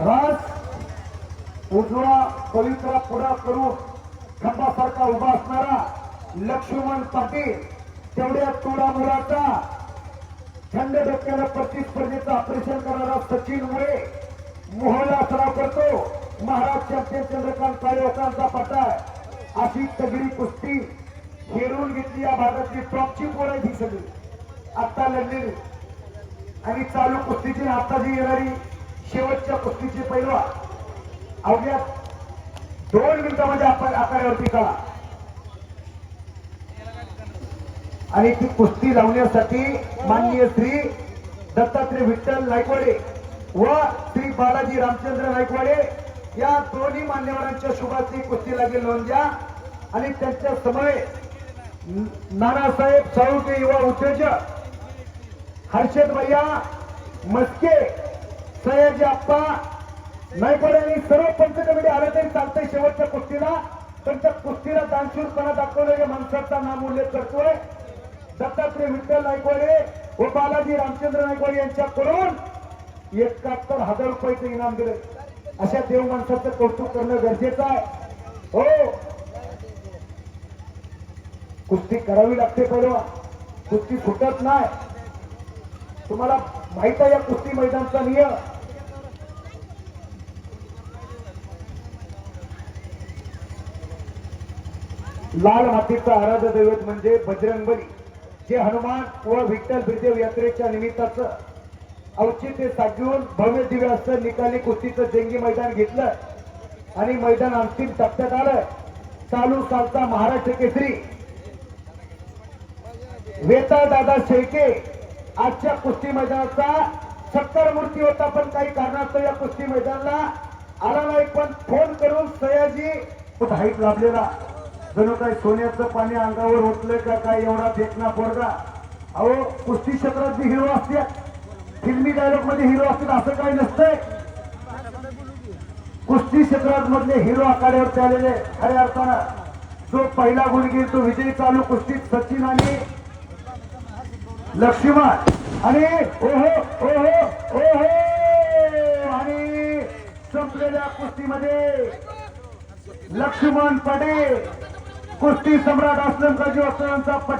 राज उजवा पवित्रा पुढा करून खंबासारखा उभा असणारा लक्ष्मण पाटील तेवढ्या तोडा मुलाचा थंड डोक्याला प्रतिस्पर्धेचं ऑपरेशन करणारा सचिन मुळे. मोहला सराव करतो. महाराज चॅम्पियन चंद्रकांत काळेकरांचा पटाय अशी तगडी कुस्ती हेरून घेतली या भागातली टॉपची पोर आहे ही सगळी. आत्ता लढलेली. आणि चालू कुस्तीची आणि आता जी येणारी शेवटच्या कुस्तीची पैलवा अवघ्या दोन मिनिटामध्ये आपण आखाड्यावरती कळा आणि ती कुस्ती लावण्यासाठी माननीय श्री दत्तात्रय विठ्ठल नायकवाडे व श्री बालाजी रामचंद्र नायकवाडे या दोन्ही मान्यवरांच्या शुभाची कुस्ती लागेल नोंद द्या आणि त्यांच्या समय नानासाहेब साळुके युवा उद्योजक हर्षद भैया मस्के सयाजी आप्पा नायकवाडे आणि सर्व पंच कमिटी आले तरी चालतंय शेवटच्या कुस्तीला. पण त्या कुस्तीला दानशूरपणा दाखवलेल्या माणसाचा नाम उल्लेख करतोय दत्तात्रय विठ्ठल नायकवाडे व बालाजी रामचंद्र नायकवाडे यांच्याकडून एकाहत्तर हजार रुपयाचं इनाम दिले. अशा देव माणसाचं कौतुक करणं गरजेचं आहे. हो. कुस्ती करावी लागते पहिलं कुस्ती सुटत नाही. तुम्हाला माहीत आहे या कुस्ती मैदानचा नियम? लाल मातीचा आराध्य दैवत म्हणजे बजरंगबली जे हनुमान व विठ्ठल बिरदेव यात्रेच्या निमित्ताचं औचित्य साधून भव्य दिव्य असं निकाली कुस्तीचं जंगी मैदान घेतलं आणि मैदान अंतिम टप्प्यात आलं. चालू चालता महाराष्ट्र केसरी. वेता दादा शेळके आजच्या कुस्ती मैदानाचा सत्तर मूर्ती होता पण काही कारणास्तव या कुस्ती मैदानाला आला नाही. पण फोन करून सयाजी हाईट लाभलेला? जणू काही सोन्याचं पाणी अंगावर ओतलं का काय एवढा देखना पोरगा? अहो कुस्ती क्षेत्रात हिरो असते फिल्मी डायलॉगमध्ये हिरो असतात असं काही नसतंय. कुस्ती क्षेत्रात मधले हिरो आखाड्यावरती आलेले खऱ्या अर्थानं. जो पहिला गुणगीर तो विजयी चालू कुस्तीत सचिन आणि लक्ष्मण. आणि ओहो ओहो ओहो आणि संपलेल्या कुस्तीमध्ये लक्ष्मण पटेल. कुस्ती सम्राट असलम काजी वस्त्रांचा पट